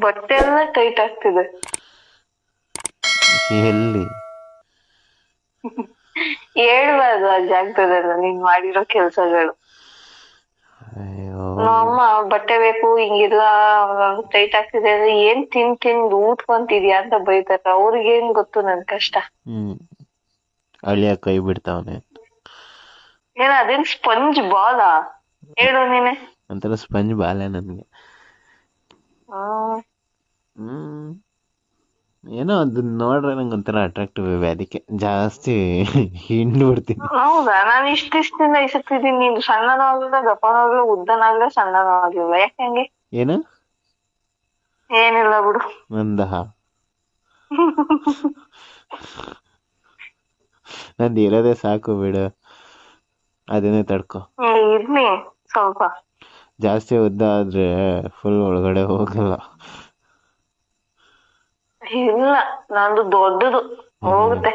ಬಟ್ಟೆ ಎಲ್ಲ ಟೈಟ್ ಆಗ್ತಿದೆ. ಎಲ್ಲಿ? ಹೇಳ್ಬಾರ್ದು ಆ ಜಾಗದಲ್ಲ ನೀನ್ ಮಾಡಿರೋ ಕೆಲ್ಸಗಳು. ಅಮ್ಮ ಬಟ್ಟೆ ಬೇಕು ಹಿಂಗಿಲ್ಲ ಟೈಟ್ ಆಗ್ತಿದೆ ಅಂದ್ರೆ ಏನ್ ತಿನ್ ತಿಂದು ಊದ್ಕೊಂತಿದ್ಯಾ ಅಂತ ಬೈತಾರ. ಅವ್ರಿಗೇನ್ ಗೊತ್ತು ನನ್ ಕಷ್ಟ? ಹ್ಮ್. ಅಳಿಯ ಕೈ ಬಿಡ್ತಾವನೆ. ಏನ ಅದೇನ್ ಸ್ಪಂಜ್ ಬಾಲಾ? ಹೇಳು ನೀನೆ. ಒಂಥರ ಸ್ಪಂಜ್ ಬಾಲೆ ನನ್ಗೆ. ಏನೋ ಅದನ್ನ ನೋಡ್ರೆ ನಂಗೆ ಒಂಥರ ಅಟ್ರಾಕ್ಟಿವ್ ಇವೆ ಅದಕ್ಕೆ ಜಾಸ್ತಿ ಹಿಂಡು ಬಿಡ್ತೀನಿ. ಹೌದಾ? ನಾನು ಇಷ್ಟ ದಿವಸದಿಂದ ಇಸುತ್ತಿದ್ದೀನಿ ನೀನು ಸಣ್ಣನೂ ಆಗ್ಲಿಲ್ಲ ದಪ್ಪನೂ ಉದ್ದನ ಉದ್ದನಾಗ್ಲಿಲ್ಲ ಸಣ್ಣನೂ ಆಗ್ಲಿಲ್ಲ ಯಾಕೆ ಹಂಗೆ? ಏನು? ಏನಿಲ್ಲ ಬಿಡು. ನಂದಹ ನಂದು ಇರೋದೇ ಸಾಕು ಬಿಡು. ಅದನ್ನೇ ತಡ್ಕೋ. ಇರ್ಲಿ. ಸ್ವಲ್ಪ. ಜಾಸ್ತಿ ಉದ್ದ ಆದ್ರೆ ಫುಲ್ ಒಳಗಡೆ ಹೋಗಲ್ಲ. ಇಲ್ಲ ನಂದು ದೊಡ್ಡದು ಹೋಗುತ್ತೆ.